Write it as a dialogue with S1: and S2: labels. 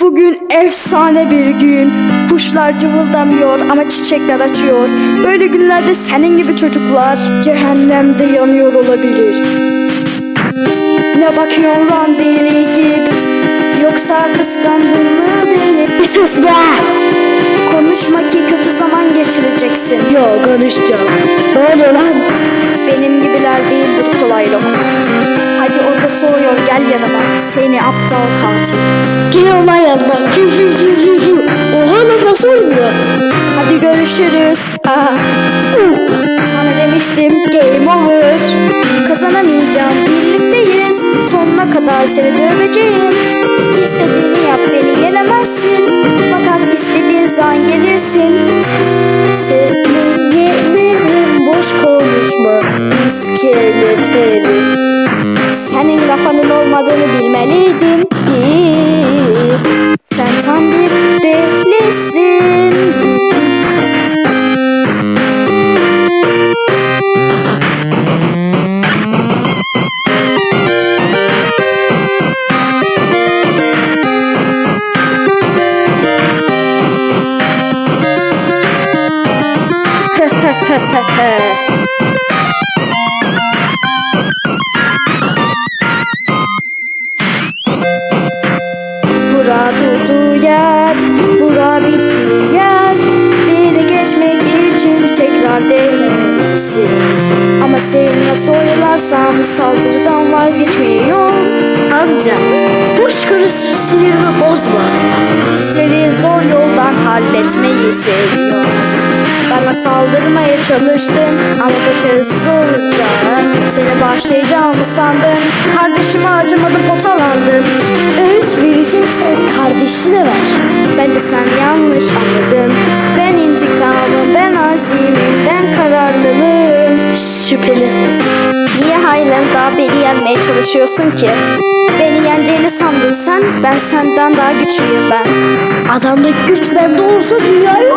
S1: Bugün efsane bir gün. Kuşlar cıvıldamıyor ama çiçekler açıyor. Böyle günlerde senin gibi çocuklar cehennemde yanıyor olabilir. Ne bakıyorsun lan deli gibi? Yoksa kıskandın mı beni? Bir sus be! Konuşma ki kötü zaman geçireceksin.
S2: Yok konuşacağım. Ne oluyor lan?
S1: Benim gibiler değildir kolay lokma. Seni aptal
S2: hü hü hü. Oha lan nasıl oynuyor?
S1: Hadi görüşürüz. Sana demiştim game over. Kazanamayacağım birlikteyiz. Sonuna kadar seni döveceğim. Bilmeliydim. İyi. Sen tam bir delisin. Bura saldırıdan vazgeçmiyor.
S2: Amca boş sinirimi bozma.
S1: İşleri zor yoldan halletmeyi seviyor. Bana saldırmaya çalıştın ama başarısız olunca seni başlayacağımı sandın. Kardeşimi acımadı potalandın.
S2: Evet vereceksen kardeşine ver.
S1: Bence sen yanlış anladın. Ben intikamım, ben azimim, ben kararlılığım.
S2: Şüpheli.
S1: Yenmeye çalışıyorsun ki? Beni yeneceğini sandın sen, ben senden daha güçlüyüm ben.
S2: Adamda güç bende olsa dünyayı.